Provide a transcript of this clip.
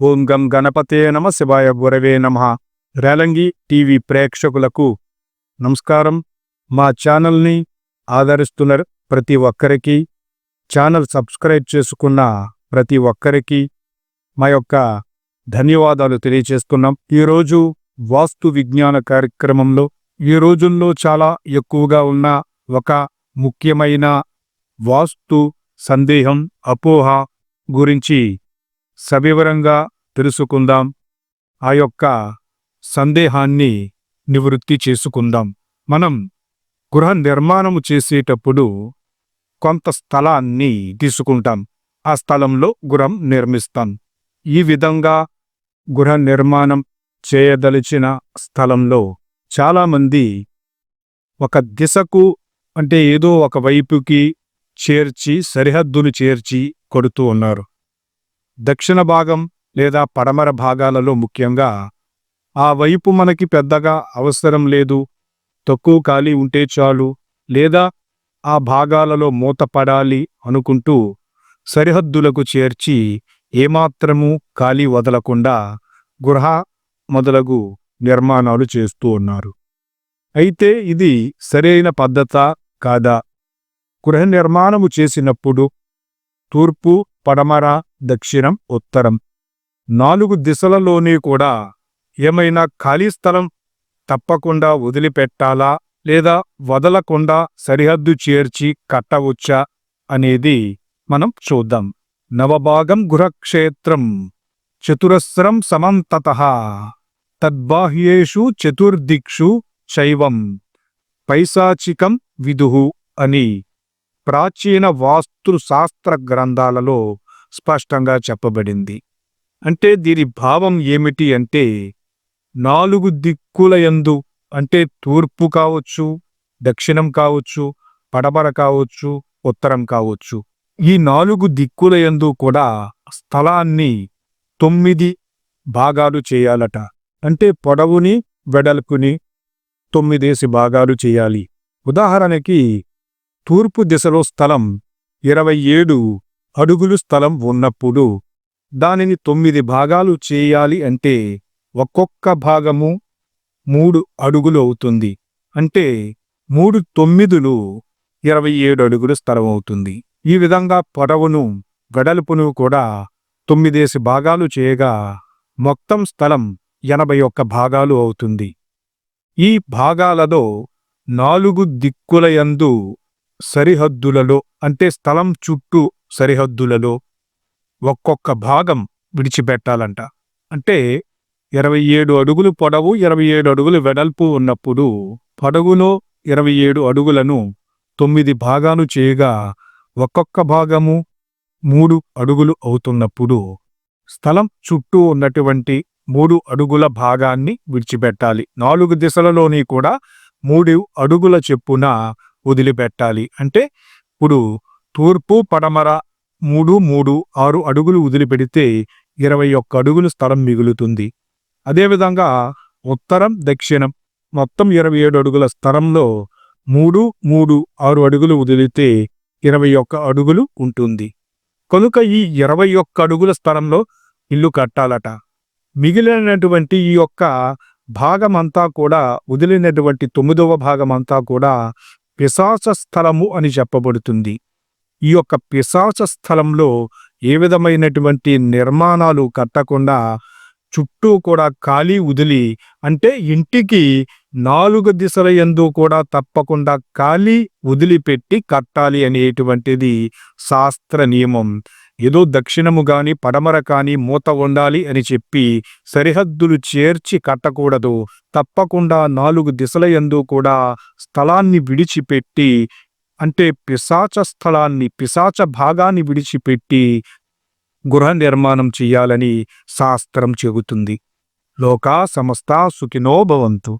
ఓం గం గణపతే నమ శివాయ గురవే నమ. రేలంగి టీవీ ప్రేక్షకులకు నమస్కారం. మా ఛానల్ని ఆదరిస్తున్న ప్రతి ఒక్కరికి ఛానల్ సబ్స్క్రైబ్ చేసుకున్న ప్రతి ఒక్కరికి మా యొక్క ధన్యవాదాలు తెలియజేస్తున్నాం. ఈరోజు వాస్తు విజ్ఞాన కార్యక్రమంలో ఈ రోజుల్లో చాలా ఎక్కువగా ఉన్న ఒక ముఖ్యమైన వాస్తు సందేహం అపోహ గురించి సవివరంగా తెలుసుకుందాం. ఆ యొక్క సందేహాన్ని నివృత్తి చేసుకుందాం. మనం గృహ నిర్మాణము చేసేటప్పుడు కొంత స్థలాన్ని తీసుకుంటాం. ఆ స్థలంలో గృహం నిర్మిస్తాం. ఈ విధంగా గృహ నిర్మాణం చేయదలిచిన స్థలంలో చాలామంది ఒక దిశకు అంటే ఏదో ఒక వైపుకి చేర్చి సరిహద్దును చేర్చి కొడుతూ ఉన్నారు. దక్షిణ భాగం లేదా పడమర భాగాలలో ముఖ్యంగా ఆ వైపు మనకి పెద్దగా అవసరం లేదు. తక్కువ ఖాళీ ఉంటే చాలు లేదా ఆ భాగాలలో మూతపడాలి అనుకుంటూ సరిహద్దులకు చేర్చి ఏమాత్రము ఖాళీ వదలకుండా గృహ మొదలగు నిర్మాణాలు చేస్తూ ఉన్నారు. అయితే ఇది సరైన పద్ధత కాదా? గృహ నిర్మాణము చేసినప్పుడు తూర్పు పడమర దక్షిణం ఉత్తరం. నాలుగు దిశలలోనూ కూడా ఏమైనా ఖాళీ స్థలం తప్పకుండా వదిలిపెట్టాలా లేదా వదలకుండా సరిహద్దు చేర్చి కట్టవచ్చా అనేది మనం చూద్దాం. నవభాగం గృహక్షేత్రం చతురస్రం సమంతత తద్బాహ్యేషు చతుర్దిక్షు శైవం పైశాచికం విదుహు అని ప్రాచీన వాస్తు శాస్త్ర గ్రంథాలలో స్పష్టంగా చెప్పబడింది. అంటే దీని భావం ఏమిటి అంటే నాలుగు దిక్కులయందు అంటే తూర్పు కావచ్చు దక్షిణం కావచ్చు పడమర కావచ్చు ఉత్తరం కావచ్చు. ఈ నాలుగు దిక్కులయందు కూడా స్థలాన్ని తొమ్మిది భాగాలు చేయాలట. అంటే పొడవుని వెడల్పుని తొమ్మిదేసి భాగాలు చేయాలి. ఉదాహరణకి తూర్పు దిశలో స్థలం ఇరవై ఏడు అడుగులు స్థలం ఉన్నప్పుడు దానిని తొమ్మిది భాగాలు చేయాలి అంటే ఒక్కొక్క భాగము మూడు అడుగులు అవుతుంది. అంటే మూడు తొమ్మిదులు ఇరవై ఏడు అడుగులు స్థలం అవుతుంది. ఈ విధంగా పొడవును గడలుపును కూడా తొమ్మిదేసి భాగాలు చేయగా మొత్తం స్థలం ఎనభై ఒక్క భాగాలు అవుతుంది. ఈ భాగాలలో నాలుగు దిక్కులయందు సరిహద్దులలో అంటే స్థలం చుట్టూ సరిహద్దులలో ఒక్కొక్క భాగం విడిచిపెట్టాలంట. అంటే ఇరవై ఏడు అడుగులు పొడవు ఇరవై ఏడు అడుగులు వెడల్పు ఉన్నప్పుడు పొడవులో ఇరవై ఏడు అడుగులను తొమ్మిది భాగాలు చేయగా ఒక్కొక్క భాగము మూడు అడుగులు అవుతున్నప్పుడు స్థలం చుట్టూ ఉన్నటువంటి మూడు అడుగుల భాగాన్ని విడిచిపెట్టాలి. నాలుగు దిశలలోని కూడా మూడు అడుగుల చెప్పున వదిలిపెట్టాలి. అంటే ఇప్పుడు తూర్పు పడమర మూడు మూడు ఆరు అడుగులు వదిలిపెడితే ఇరవై ఒక్క అడుగులు స్థలం మిగులుతుంది. అదేవిధంగా ఉత్తరం దక్షిణం మొత్తం ఇరవై ఏడు అడుగుల స్థలంలో మూడు మూడు ఆరు అడుగులు వదిలితే ఇరవై ఒక్క అడుగులు ఉంటుంది. కనుక ఈ ఇరవై ఒక్క అడుగుల స్థలంలో ఇల్లు కట్టాలట. మిగిలినటువంటి ఈ యొక్క భాగమంతా కూడా వదిలినటువంటి తొమ్మిదవ భాగమంతా కూడా పిశాచ స్థలము అని చెప్పబడుతుంది. ఈ యొక్క పిశాచ స్థలంలో ఏ విధమైనటువంటి నిర్మాణాలు కట్టకుండా చుట్టూ కూడా ఖాళీ వదిలి అంటే ఇంటికి నాలుగు దిశల ఎందు కూడా తప్పకుండా ఖాళీ వదిలిపెట్టి కట్టాలి అనేటువంటిది శాస్త్ర నియమం. ఏదో దక్షిణము గాని పడమర కాని మూత ఉండాలి అని చెప్పి సరిహద్దులు చేర్చి కట్టకూడదు. తప్పకుండా నాలుగు దిశల యందు కూడా స్థలాన్ని విడిచిపెట్టి అంటే పిశాచ స్థలాన్ని పిశాచ భాగాన్ని విడిచిపెట్టి గృహ నిర్మాణం చెయ్యాలని శాస్త్రం చెబుతుంది. లోకా సమస్త సుఖినో భవంతు.